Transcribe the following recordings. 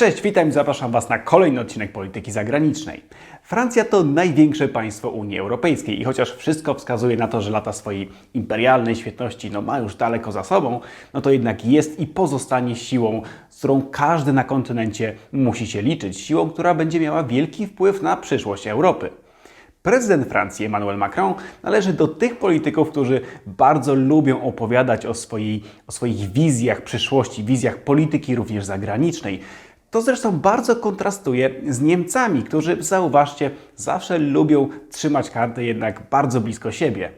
Cześć, witam zapraszam Was na kolejny odcinek Polityki Zagranicznej. Francja to największe państwo Unii Europejskiej i chociaż wszystko wskazuje na to, że lata swojej imperialnej świetności no, ma już daleko za sobą, no to jednak jest i pozostanie siłą, z którą każdy na kontynencie musi się liczyć. Siłą, która będzie miała wielki wpływ na przyszłość Europy. Prezydent Francji Emmanuel Macron należy do tych polityków, którzy bardzo lubią opowiadać o, swojej, o swoich wizjach przyszłości, wizjach polityki również zagranicznej. To zresztą bardzo kontrastuje z Niemcami, którzy, zauważcie, zawsze lubią trzymać kartę jednak bardzo blisko siebie.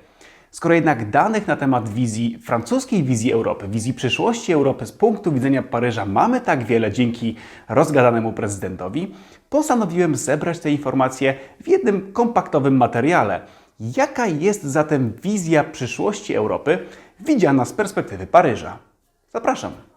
Skoro jednak danych na temat wizji, francuskiej wizji Europy, wizji przyszłości Europy z punktu widzenia Paryża mamy tak wiele dzięki rozgadanemu prezydentowi, postanowiłem zebrać te informacje w jednym kompaktowym materiale. Jaka jest zatem wizja przyszłości Europy widziana z perspektywy Paryża? Zapraszam.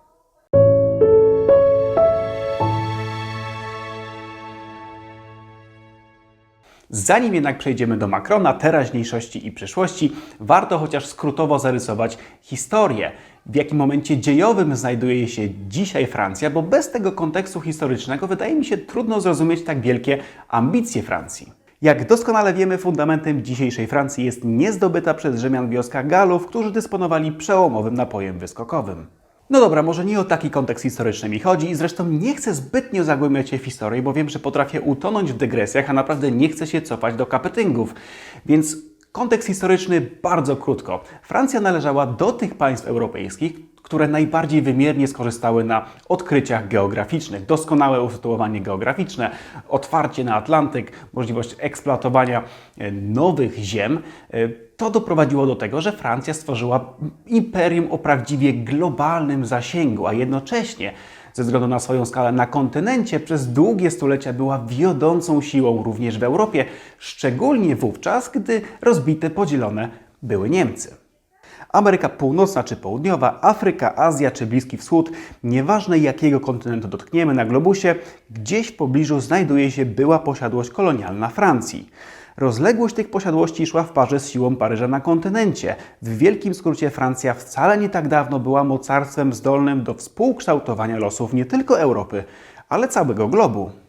Zanim jednak przejdziemy do Macrona, teraźniejszości i przyszłości, warto chociaż skrótowo zarysować historię, w jakim momencie dziejowym znajduje się dzisiaj Francja, bo bez tego kontekstu historycznego wydaje mi się trudno zrozumieć tak wielkie ambicje Francji. Jak doskonale wiemy, fundamentem dzisiejszej Francji jest niezdobyta przez Rzymian wioska Galów, którzy dysponowali przełomowym napojem wyskokowym. No dobra, może nie o taki kontekst historyczny mi chodzi i zresztą nie chcę zbytnio zagłębiać się w historię, bo wiem, że potrafię utonąć w dygresjach, a naprawdę nie chcę się cofać do kapetyngów. Więc kontekst historyczny bardzo krótko. Francja należała do tych państw europejskich, które najbardziej wymiernie skorzystały na odkryciach geograficznych. Doskonałe usytuowanie geograficzne, otwarcie na Atlantyk, możliwość eksploatowania e, nowych ziem. E, To doprowadziło do tego, że Francja stworzyła imperium o prawdziwie globalnym zasięgu, a jednocześnie ze względu na swoją skalę na kontynencie przez długie stulecia była wiodącą siłą również w Europie, szczególnie wówczas, gdy rozbite, podzielone były Niemcy. Ameryka Północna czy Południowa, Afryka, Azja czy Bliski Wschód, nieważne jakiego kontynentu dotkniemy na globusie, gdzieś w pobliżu znajduje się była posiadłość kolonialna Francji. Rozległość tych posiadłości szła w parze z siłą Paryża na kontynencie. W wielkim skrócie Francja wcale nie tak dawno była mocarstwem zdolnym do współkształtowania losów nie tylko Europy, ale całego globu.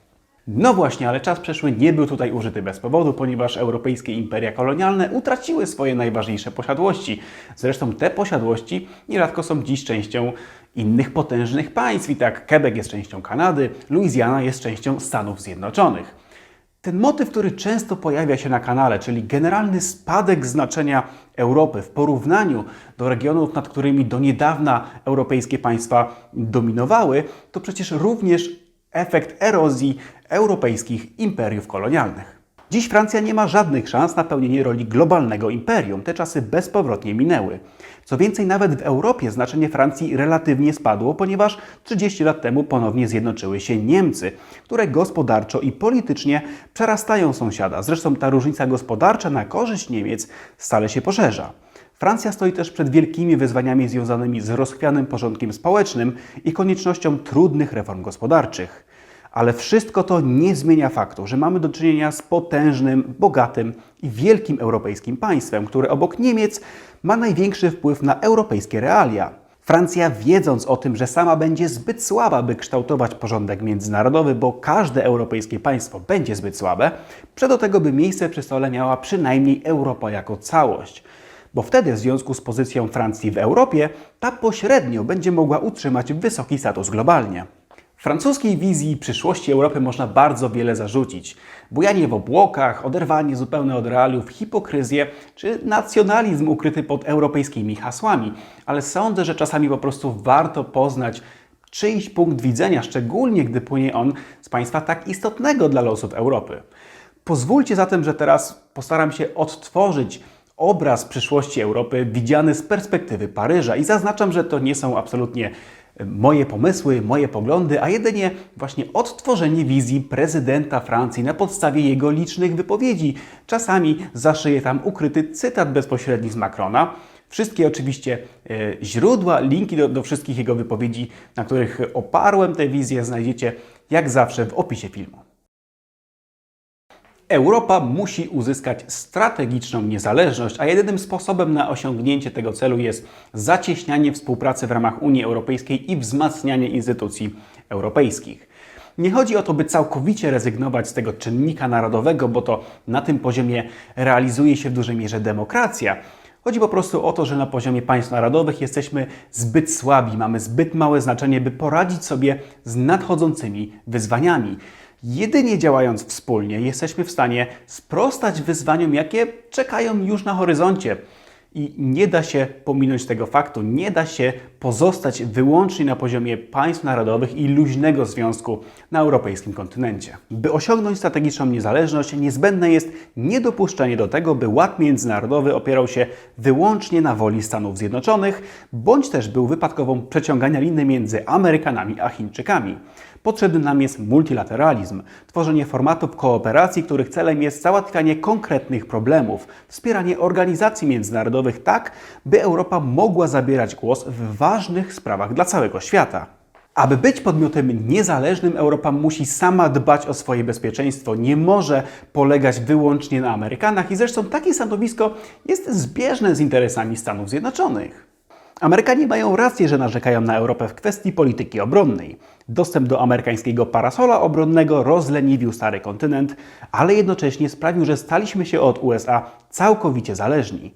No właśnie, ale czas przeszły nie był tutaj użyty bez powodu, ponieważ europejskie imperia kolonialne utraciły swoje najważniejsze posiadłości. Zresztą te posiadłości nierzadko są dziś częścią innych potężnych państw. I tak Quebec jest częścią Kanady, Louisiana jest częścią Stanów Zjednoczonych. Ten motyw, który często pojawia się na kanale, czyli generalny spadek znaczenia Europy w porównaniu do regionów, nad którymi do niedawna europejskie państwa dominowały, to przecież również efekt erozji europejskich imperiów kolonialnych. Dziś Francja nie ma żadnych szans na pełnienie roli globalnego imperium. Te czasy bezpowrotnie minęły. Co więcej, nawet w Europie znaczenie Francji relatywnie spadło, ponieważ 30 lat temu ponownie zjednoczyły się Niemcy, które gospodarczo i politycznie przerastają sąsiada. Zresztą ta różnica gospodarcza na korzyść Niemiec stale się poszerza. Francja stoi też przed wielkimi wyzwaniami związanymi z rozchwianym porządkiem społecznym i koniecznością trudnych reform gospodarczych. Ale wszystko to nie zmienia faktu, że mamy do czynienia z potężnym, bogatym i wielkim europejskim państwem, które obok Niemiec ma największy wpływ na europejskie realia. Francja, wiedząc o tym, że sama będzie zbyt słaba, by kształtować porządek międzynarodowy, bo każde europejskie państwo będzie zbyt słabe, prze do tego, by miejsce przy stole miała przynajmniej Europa jako całość. Bo wtedy, w związku z pozycją Francji w Europie, ta pośrednio będzie mogła utrzymać wysoki status globalnie. Francuskiej wizji przyszłości Europy można bardzo wiele zarzucić. Bujanie w obłokach, oderwanie zupełne od realiów, hipokryzję czy nacjonalizm ukryty pod europejskimi hasłami. Ale sądzę, że czasami po prostu warto poznać czyjś punkt widzenia, szczególnie gdy płynie on z państwa tak istotnego dla losów Europy. Pozwólcie zatem, że teraz postaram się odtworzyć obraz przyszłości Europy widziany z perspektywy Paryża i zaznaczam, że to nie są absolutnie moje pomysły, moje poglądy, a jedynie właśnie odtworzenie wizji prezydenta Francji na podstawie jego licznych wypowiedzi. Czasami zaszyję tam ukryty cytat bezpośredni z Macrona. Wszystkie oczywiście e, źródła, linki do, do wszystkich jego wypowiedzi, na których oparłem tę wizję, znajdziecie jak zawsze w opisie filmu. Europa musi uzyskać strategiczną niezależność, a jedynym sposobem na osiągnięcie tego celu jest zacieśnianie współpracy w ramach Unii Europejskiej i wzmacnianie instytucji europejskich. Nie chodzi o to, by całkowicie rezygnować z tego czynnika narodowego, bo to na tym poziomie realizuje się w dużej mierze demokracja. Chodzi po prostu o to, że na poziomie państw narodowych jesteśmy zbyt słabi, mamy zbyt małe znaczenie, by poradzić sobie z nadchodzącymi wyzwaniami. Jedynie działając wspólnie jesteśmy w stanie sprostać wyzwaniom, jakie czekają już na horyzoncie. I nie da się pominąć tego faktu, nie da się pozostać wyłącznie na poziomie państw narodowych i luźnego związku na europejskim kontynencie. By osiągnąć strategiczną niezależność, niezbędne jest niedopuszczenie do tego, by ład międzynarodowy opierał się wyłącznie na woli Stanów Zjednoczonych, bądź też był wypadkową przeciągania liny między Amerykanami a Chińczykami. Potrzebny nam jest multilateralizm, tworzenie formatów kooperacji, których celem jest załatwianie konkretnych problemów, wspieranie organizacji międzynarodowych tak, by Europa mogła zabierać głos w ważnych sprawach dla całego świata. Aby być podmiotem niezależnym, Europa musi sama dbać o swoje bezpieczeństwo, nie może polegać wyłącznie na Amerykanach i zresztą takie stanowisko jest zbieżne z interesami Stanów Zjednoczonych. Amerykanie mają rację, że narzekają na Europę w kwestii polityki obronnej. Dostęp do amerykańskiego parasola obronnego rozleniwił stary kontynent, ale jednocześnie sprawił, że staliśmy się od USA całkowicie zależni.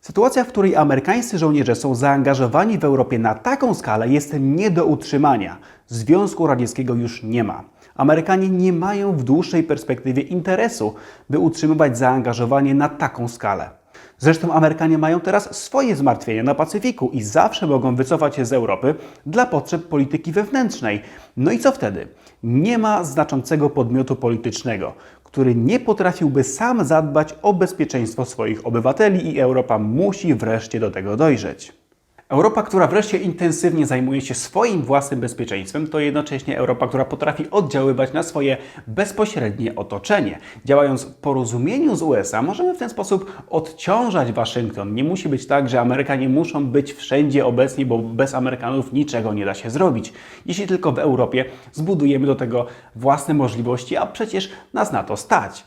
Sytuacja, w której amerykańscy żołnierze są zaangażowani w Europie na taką skalę, jest nie do utrzymania. Związku Radzieckiego już nie ma. Amerykanie nie mają w dłuższej perspektywie interesu, by utrzymywać zaangażowanie na taką skalę. Zresztą Amerykanie mają teraz swoje zmartwienia na Pacyfiku i zawsze mogą wycofać się z Europy dla potrzeb polityki wewnętrznej. No i co wtedy? Nie ma znaczącego podmiotu politycznego, który nie potrafiłby sam zadbać o bezpieczeństwo swoich obywateli i Europa musi wreszcie do tego dojrzeć. Europa, która wreszcie intensywnie zajmuje się swoim własnym bezpieczeństwem, to jednocześnie Europa, która potrafi oddziaływać na swoje bezpośrednie otoczenie. Działając w porozumieniu z USA, możemy w ten sposób odciążać Waszyngton. Nie musi być tak, że Amerykanie muszą być wszędzie obecni, bo bez Amerykanów niczego nie da się zrobić. Jeśli tylko w Europie zbudujemy do tego własne możliwości, a przecież nas na to stać.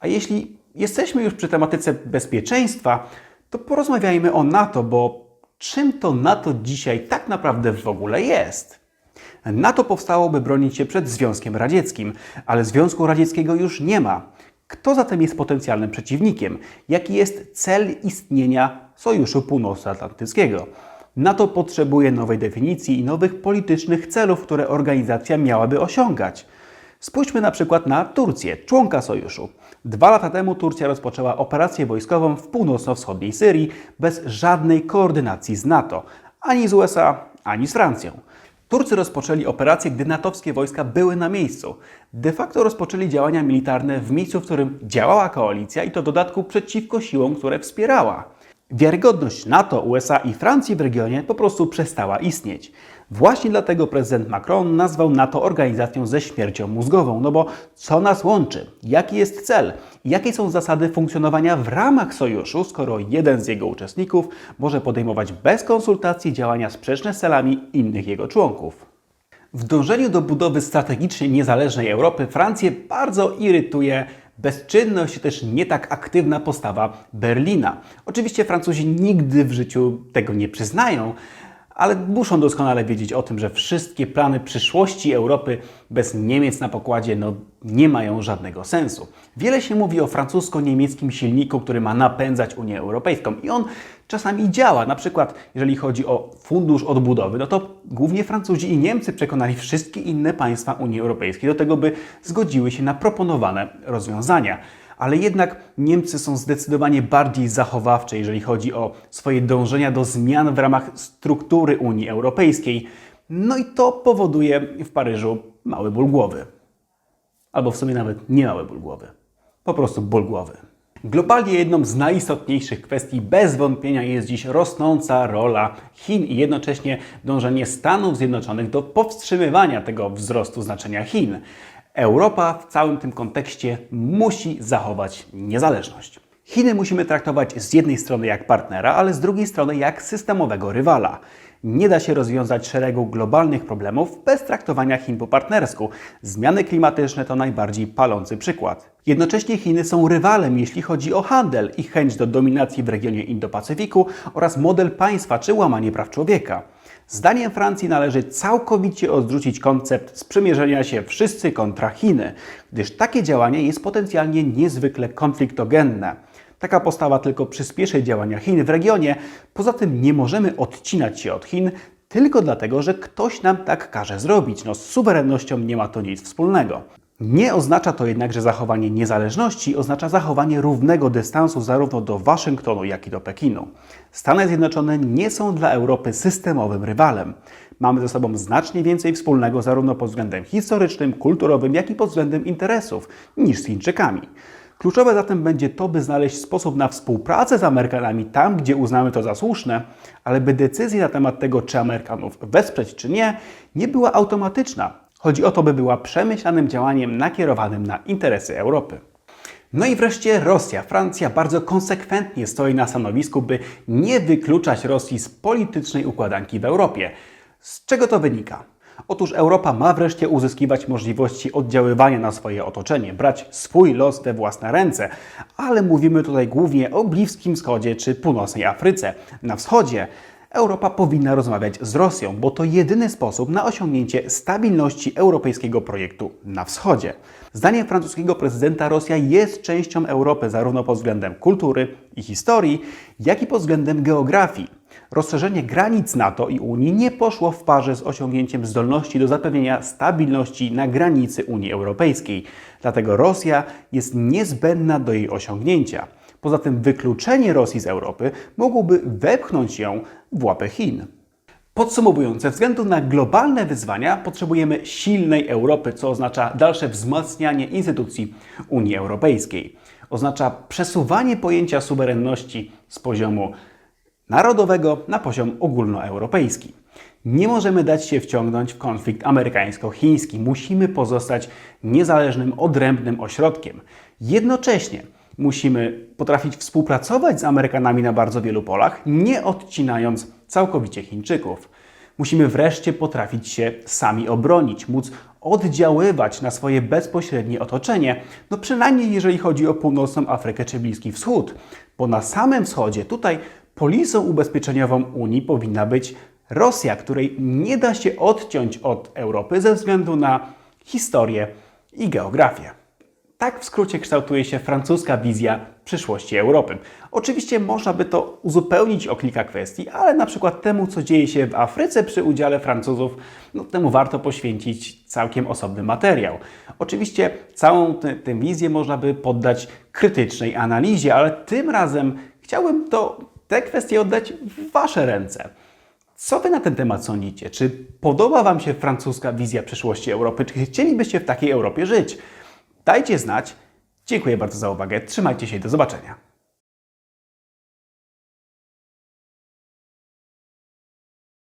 A jeśli jesteśmy już przy tematyce bezpieczeństwa, to porozmawiajmy o NATO, bo czym to NATO dzisiaj tak naprawdę w ogóle jest. NATO powstało, by bronić się przed Związkiem Radzieckim, ale Związku Radzieckiego już nie ma. Kto zatem jest potencjalnym przeciwnikiem? Jaki jest cel istnienia Sojuszu Północnoatlantyckiego? NATO potrzebuje nowej definicji i nowych politycznych celów, które organizacja miałaby osiągać. Spójrzmy na przykład na Turcję, członka sojuszu. Dwa lata temu Turcja rozpoczęła operację wojskową w północno-wschodniej Syrii bez żadnej koordynacji z NATO, ani z USA, ani z Francją. Turcy rozpoczęli operację, gdy natowskie wojska były na miejscu. De facto rozpoczęli działania militarne w miejscu, w którym działała koalicja i to w dodatku przeciwko siłom, które wspierała. Wiarygodność NATO, USA i Francji w regionie po prostu przestała istnieć. Właśnie dlatego prezydent Macron nazwał NATO organizacją ze śmiercią mózgową. No bo co nas łączy? Jaki jest cel? Jakie są zasady funkcjonowania w ramach sojuszu, skoro jeden z jego uczestników może podejmować bez konsultacji działania sprzeczne z celami innych jego członków? W dążeniu do budowy strategicznie niezależnej Europy Francję bardzo irytuje bezczynność, czy też nie tak aktywna postawa Berlina. Oczywiście Francuzi nigdy w życiu tego nie przyznają, ale muszą doskonale wiedzieć o tym, że wszystkie plany przyszłości Europy bez Niemiec na pokładzie no, nie mają żadnego sensu. Wiele się mówi o francusko-niemieckim silniku, który ma napędzać Unię Europejską i on czasami działa. Na przykład, jeżeli chodzi o fundusz odbudowy, no to głównie Francuzi i Niemcy przekonali wszystkie inne państwa Unii Europejskiej do tego, by zgodziły się na proponowane rozwiązania ale jednak Niemcy są zdecydowanie bardziej zachowawcze, jeżeli chodzi o swoje dążenia do zmian w ramach struktury Unii Europejskiej. No i to powoduje w Paryżu mały ból głowy. Albo w sumie nawet nie mały ból głowy. Po prostu ból głowy. Globalnie jedną z najistotniejszych kwestii bez wątpienia jest dziś rosnąca rola Chin i jednocześnie dążenie Stanów Zjednoczonych do powstrzymywania tego wzrostu znaczenia Chin. Europa w całym tym kontekście musi zachować niezależność. Chiny musimy traktować z jednej strony jak partnera, ale z drugiej strony jak systemowego rywala. Nie da się rozwiązać szeregu globalnych problemów bez traktowania Chin po partnersku. Zmiany klimatyczne to najbardziej palący przykład. Jednocześnie Chiny są rywalem, jeśli chodzi o handel i chęć do dominacji w regionie Indo-Pacyfiku oraz model państwa czy łamanie praw człowieka. Zdaniem Francji należy całkowicie odrzucić koncept sprzymierzenia się wszyscy kontra Chiny, gdyż takie działanie jest potencjalnie niezwykle konfliktogenne. Taka postawa tylko przyspieszy działania Chin w regionie. Poza tym nie możemy odcinać się od Chin tylko dlatego, że ktoś nam tak każe zrobić. No, z suwerennością nie ma to nic wspólnego. Nie oznacza to jednak, że zachowanie niezależności oznacza zachowanie równego dystansu zarówno do Waszyngtonu, jak i do Pekinu. Stany Zjednoczone nie są dla Europy systemowym rywalem. Mamy ze sobą znacznie więcej wspólnego zarówno pod względem historycznym, kulturowym, jak i pod względem interesów niż z Chińczykami. Kluczowe zatem będzie to, by znaleźć sposób na współpracę z Amerykanami tam, gdzie uznamy to za słuszne, ale by decyzja na temat tego, czy Amerykanów wesprzeć, czy nie, nie była automatyczna. Chodzi o to, by była przemyślanym działaniem nakierowanym na interesy Europy. No i wreszcie Rosja. Francja bardzo konsekwentnie stoi na stanowisku, by nie wykluczać Rosji z politycznej układanki w Europie. Z czego to wynika? Otóż Europa ma wreszcie uzyskiwać możliwości oddziaływania na swoje otoczenie, brać swój los we własne ręce, ale mówimy tutaj głównie o Bliskim Wschodzie czy Północnej Afryce. Na wschodzie Europa powinna rozmawiać z Rosją, bo to jedyny sposób na osiągnięcie stabilności europejskiego projektu na wschodzie. Zdaniem francuskiego prezydenta Rosja jest częścią Europy zarówno pod względem kultury i historii, jak i pod względem geografii. Rozszerzenie granic NATO i Unii nie poszło w parze z osiągnięciem zdolności do zapewnienia stabilności na granicy Unii Europejskiej. Dlatego Rosja jest niezbędna do jej osiągnięcia. Poza tym wykluczenie Rosji z Europy mogłoby wepchnąć ją w łapę Chin. Podsumowując, ze względu na globalne wyzwania potrzebujemy silnej Europy, co oznacza dalsze wzmacnianie instytucji Unii Europejskiej. Oznacza przesuwanie pojęcia suwerenności z poziomu narodowego na poziom ogólnoeuropejski. Nie możemy dać się wciągnąć w konflikt amerykańsko-chiński. Musimy pozostać niezależnym, odrębnym ośrodkiem. Jednocześnie musimy potrafić współpracować z Amerykanami na bardzo wielu polach, nie odcinając całkowicie Chińczyków. Musimy wreszcie potrafić się sami obronić, móc oddziaływać na swoje bezpośrednie otoczenie, no przynajmniej jeżeli chodzi o północną Afrykę czy Bliski Wschód, bo na samym wschodzie tutaj polisą ubezpieczeniową Unii powinna być Rosja, której nie da się odciąć od Europy ze względu na historię i geografię. Tak w skrócie kształtuje się francuska wizja przyszłości Europy. Oczywiście można by to uzupełnić o kilka kwestii, ale na przykład temu, co dzieje się w Afryce przy udziale Francuzów, no, temu warto poświęcić całkiem osobny materiał. Oczywiście całą tę wizję można by poddać krytycznej analizie, ale tym razem chciałbym to, te kwestie oddać w Wasze ręce. Co Wy na ten temat sądzicie? Czy podoba Wam się francuska wizja przyszłości Europy? Czy chcielibyście w takiej Europie żyć? Dajcie znać. Dziękuję bardzo za uwagę. Trzymajcie się i do zobaczenia.